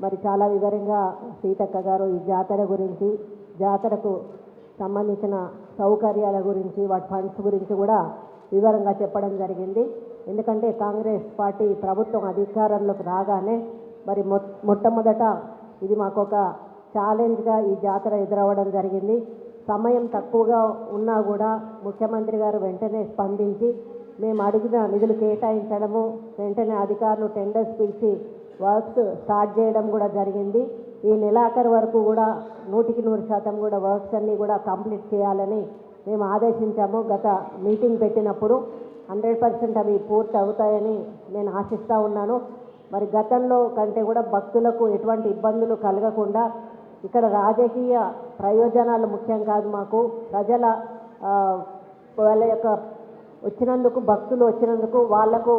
మరి చాలా వివరంగా సీతక్క గారు ఈ జాతర గురించి జాతరకు సంబంధించిన సౌకర్యాల గురించి వాటి ఫండ్స్ గురించి కూడా వివరంగా చెప్పడం జరిగింది. ఎందుకంటే కాంగ్రెస్ పార్టీ ప్రభుత్వం అధికారంలోకి రాగానే మరి మొ మొట్టమొదట ఇది మాకు ఒక ఛాలెంజ్గా ఈ జాతర ఎదురవ్వడం జరిగింది. సమయం తక్కువగా ఉన్నా కూడా ముఖ్యమంత్రి గారు వెంటనే స్పందించి మేము అడిగిన నిధులు కేటాయించడము వెంటనే అధికారులు టెండర్స్ పిలిచి వర్క్స్ స్టార్ట్ చేయడం కూడా జరిగింది. ఈ నెలాఖరు వరకు కూడా నూటికి నూరు శాతం కూడా వర్క్స్ అన్నీ కూడా కంప్లీట్ చేయాలని మేము ఆదేశించాము. గత మీటింగ్ పెట్టినప్పుడు హండ్రెడ్ పర్సెంట్ అవి పూర్తి అవుతాయని నేను ఆశిస్తూ ఉన్నాను. మరి గతంలో కంటే కూడా భక్తులకు ఎటువంటి ఇబ్బందులు కలగకుండా ఇక్కడ రాజకీయ ప్రయోజనాలు ముఖ్యం కాదు మాకు. ప్రజల వాళ్ళ యొక్క వచ్చినందుకు భక్తులు వచ్చినందుకు వాళ్ళకు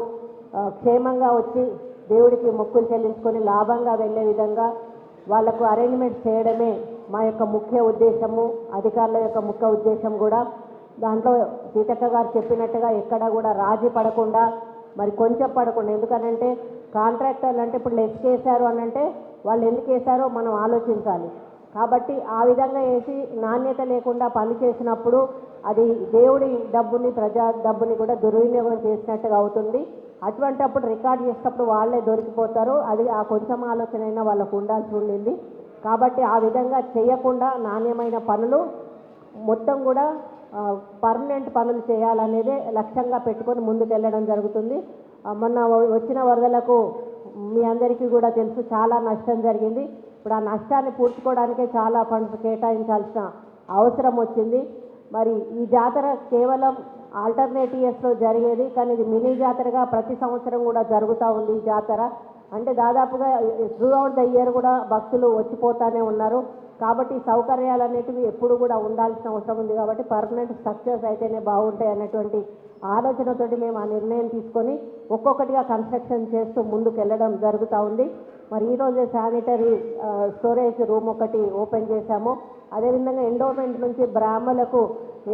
క్షేమంగా వచ్చి దేవుడికి మొక్కులు చెల్లించుకొని లాభంగా వెళ్ళే విధంగా వాళ్ళకు అరేంజ్మెంట్ చేయడమే మా యొక్క ముఖ్య ఉద్దేశము అధికారుల యొక్క ముఖ్య ఉద్దేశం కూడా. దాంట్లో సీతక్క గారు చెప్పినట్టుగా ఎక్కడ కూడా రాజీ పడకుండా మరి కొంచెం పడకుండా ఎందుకనంటే కాంట్రాక్టర్లు అంటే ఇప్పుడు లెస్ వేశారు అని అంటే వాళ్ళు ఎందుకు వేశారో మనం ఆలోచించాలి. కాబట్టి ఆ విధంగా వేసి నాణ్యత లేకుండా పని చేసినప్పుడు అది దేవుడి డబ్బుని ప్రజా డబ్బుని కూడా దుర్వినియోగం చేసినట్టుగా అవుతుంది. అటువంటి అప్పుడు రికార్డ్ చేసినప్పుడు వాళ్ళే దొరికిపోతారు. అది ఆ కొంచెం ఆలోచన అయినా వాళ్ళకు ఉండాల్సి ఉండింది. కాబట్టి ఆ విధంగా చేయకుండా నాణ్యమైన పనులు మొత్తం కూడా పర్మనెంట్ పనులు చేయాలనేదే లక్ష్యంగా పెట్టుకొని ముందుకెళ్ళడం జరుగుతుంది. మొన్న వచ్చిన వరదలకు మీ అందరికీ కూడా తెలుసు చాలా నష్టం జరిగింది. ఇప్పుడు ఆ నష్టాన్ని పూడ్చుకోవడానికే చాలా ఫండ్స్ కేటాయించాల్సిన అవసరం వచ్చింది. మరి ఈ జాతర కేవలం ఆల్టర్నేట్ ఇయర్స్లో జరిగేది కానీ ఇది మినీ జాతరగా ప్రతి సంవత్సరం కూడా జరుగుతూ ఉంది ఈ జాతర. అంటే దాదాపుగా త్రూ అవుట్ ద ఇయర్ కూడా భక్తులు వచ్చిపోతానే ఉన్నారు. కాబట్టి సౌకర్యాలు అనేటివి ఎప్పుడు కూడా ఉండాల్సిన అవసరం ఉంది కాబట్టి పర్మనెంట్ స్ట్రక్చర్స్ అయితేనే బాగుంటాయి అన్నటువంటి ఆలోచనతోటి మేము ఆ నిర్ణయం తీసుకొని ఒక్కొక్కటిగా కన్స్ట్రక్షన్ చేస్తూ ముందుకు వెళ్ళడం జరుగుతూ ఉంది. మరి ఈరోజు శానిటరీ స్టోరేజ్ రూమ్ ఒకటి ఓపెన్ చేశాము. అదేవిధంగా ఎండోమెంట్ నుంచి బ్రాహ్మలకు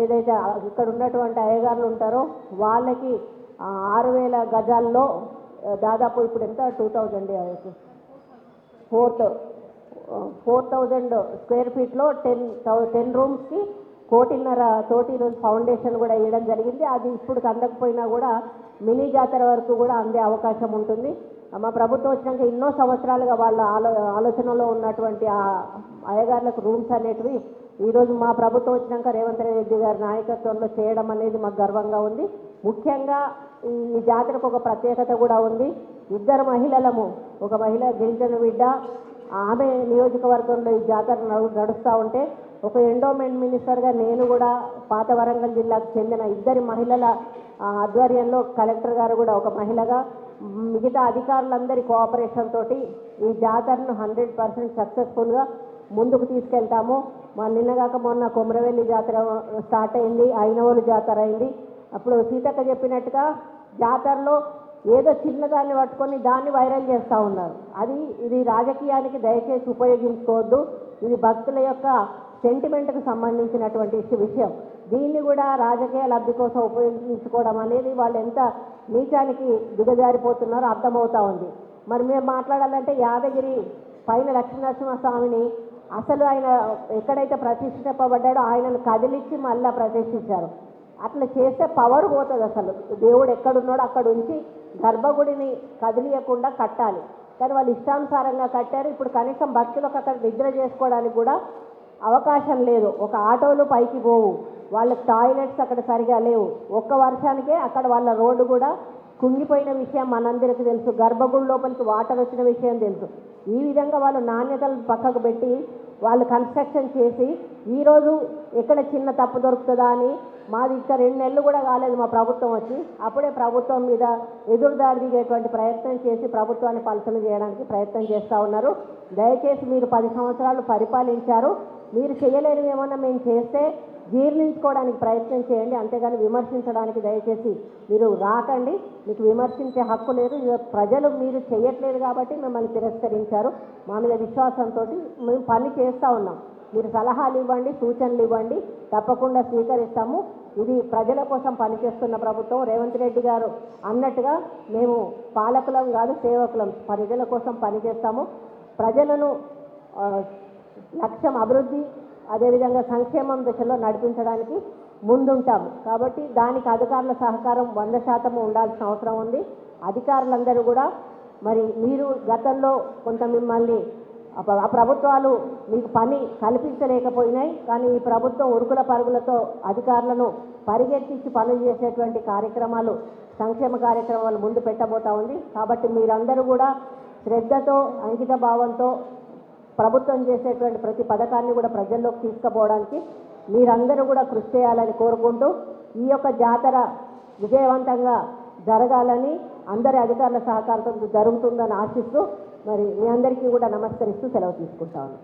ఏదైతే ఇక్కడ ఉన్నటువంటి అయ్యగారులు ఉంటారో వాళ్ళకి ఆరు వేల గజాల్లో దాదాపు ఇప్పుడు ఎంత? Two thousand fourth four thousand square ఫీట్లో ten ten రూమ్స్కి కోటిన్నర తోటి ఈరోజు ఫౌండేషన్ కూడా వేయడం జరిగింది. అది ఇప్పుడు అందకపోయినా కూడా మినీ జాతర వరకు కూడా అందే అవకాశం ఉంటుంది. మా ప్రభుత్వం వచ్చినాక ఎన్నో సంవత్సరాలుగా వాళ్ళ ఆలో ఆలోచనలో ఉన్నటువంటి ఆ అయ్యగారులకు రూమ్స్ అనేటివి ఈరోజు మా ప్రభుత్వం వచ్చినాక రేవంత్ రెడ్డి గారి నాయకత్వంలో చేయడం అనేది మాకు గర్వంగా ఉంది. ముఖ్యంగా ఈ జాతరకు ఒక ప్రత్యేకత కూడా ఉంది. ఇద్దరు మహిళలము ఒక మహిళ గిరిజన బిడ్డ ఆమె నియోజకవర్గంలో ఈ జాతర నడు నడుస్తూ ఉంటే ఒక ఎండోమెంట్ మినిస్టర్గా నేను కూడా పాత వరంగల్ జిల్లాకు చెందిన ఇద్దరి మహిళల ఆధ్వర్యంలో కలెక్టర్ గారు కూడా ఒక మహిళగా మిగతా అధికారులందరి కోఆపరేషన్ తోటి ఈ జాతరను హండ్రెడ్ పర్సెంట్ సక్సెస్ఫుల్గా ముందుకు తీసుకెళ్తాము. మా నిన్నగాక మొన్న కొమరవెల్లి జాతర స్టార్ట్ అయింది అయినవోలు జాతర అయింది. అప్పుడు సీతక్క చెప్పినట్టుగా జాతరలో ఏదో చిన్నదాన్ని పట్టుకొని దాన్ని వైరల్ చేస్తూ ఉన్నారు. అది ఇది రాజకీయానికి దయచేసి ఉపయోగించుకోవద్దు. ఇది భక్తుల యొక్క సెంటిమెంట్కు సంబంధించినటువంటి విషయం. దీన్ని కూడా రాజకీయ లబ్ధి కోసం ఉపయోగించుకోవడం అనేది వాళ్ళు ఎంత నీచానికి దిగజారిపోతున్నారో అర్థమవుతా ఉంది. మరి మేము మాట్లాడాలంటే యాదగిరి పైన లక్ష్మీనరసింహస్వామిని అసలు ఆయన ఎక్కడైతే ప్రతిష్ఠింపబడ్డాడో ఆయనను కదిలించి మళ్ళీ ప్రతిష్ఠించారు అట్లా చేస్తే పవర్ పోతుంది అసలు. దేవుడు ఎక్కడున్నాడో అక్కడ ఉంచి గర్భగుడిని కదిలియకుండా కట్టాలి. కానీ వాళ్ళు ఇష్టానుసారంగా కట్టారు. ఇప్పుడు కనీసం భక్తులకు అక్కడ నిద్ర చేసుకోవడానికి కూడా అవకాశం లేదు. ఒక ఆటోలు పైకి పోవు. వాళ్ళ టాయిలెట్స్ అక్కడ సరిగా లేవు. ఒక్క వర్షానికే అక్కడ వాళ్ళ రోడ్డు కూడా కుంగిపోయిన విషయం మనందరికీ తెలుసు గర్భగుడి లోపలికి వాటర్ వచ్చిన విషయం తెలుసు. ఈ విధంగా వాళ్ళు నాణ్యతలు పక్కకు పెట్టి వాళ్ళు కన్స్ట్రక్షన్ చేసి ఈరోజు ఎక్కడ చిన్న తప్పు దొరుకుతుందా అని మాది ఇంకా రెండు నెలలు కూడా కాలేదు మా ప్రభుత్వం వచ్చి అప్పుడే ప్రభుత్వం మీద ఎదురుదారి దిగేటువంటి ప్రయత్నం చేసి ప్రభుత్వాన్ని పలసలు చేయడానికి ప్రయత్నం చేస్తూ ఉన్నారు. దయచేసి మీరు పది సంవత్సరాలు పరిపాలించారు. మీరు చేయలేనివి ఏమన్నా మేము చేస్తే జీర్ణించుకోవడానికి ప్రయత్నం చేయండి అంతేగాని విమర్శించడానికి దయచేసి మీరు రాకండి. మీకు విమర్శించే హక్కు లేదు. ప్రజలు మీరు చేయట్లేదు కాబట్టి మిమ్మల్ని తిరస్కరించారు. మా మీద విశ్వాసంతో మేము పని చేస్తూ ఉన్నాం. మీరు సలహాలు ఇవ్వండి సూచనలు ఇవ్వండి. తప్పకుండా స్వీకరిస్తాము. ఇది ప్రజల కోసం పనిచేస్తున్న ప్రభుత్వం. రేవంత్ రెడ్డి గారు అన్నట్టుగా మేము పాలకులం కాదు సేవకులం. ప్రజల కోసం పనిచేస్తాము. ప్రజలను లక్ష్యం అభివృద్ధి అదేవిధంగా సంక్షేమం దశలో నడిపించడానికి ముందుంటాము. కాబట్టి దానికి అధికారుల సహకారం వంద శాతం ఉండాల్సిన అవసరం ఉంది. అధికారులందరూ కూడా మరి మీరు గతంలో కొంత మిమ్మల్ని ఆ ప్రభుత్వాలు మీకు పని కల్పించలేకపోయినాయి. కానీ ఈ ప్రభుత్వం ఉరుకుల పరుగులతో అధికారులను పరిగెత్తించి పనులు చేసేటువంటి కార్యక్రమాలు సంక్షేమ కార్యక్రమాలు ముందు పెట్టబోతా ఉంది. కాబట్టి మీరందరూ కూడా శ్రద్ధతో అంకిత భావంతో ప్రభుత్వం చేసేటువంటి ప్రతి పథకాన్ని కూడా ప్రజల్లోకి తీసుకుపోవడానికి మీరందరూ కూడా కృషి చేయాలని కోరుకుంటూ ఈ యొక్క జాతర విజయవంతంగా జరగాలని అందరి అధికారుల సహకారంతో జరుగుతుందని ఆశిస్తూ మరి మీ అందరికీ కూడా నమస్కరిస్తూ సెలవు తీసుకుంటాను.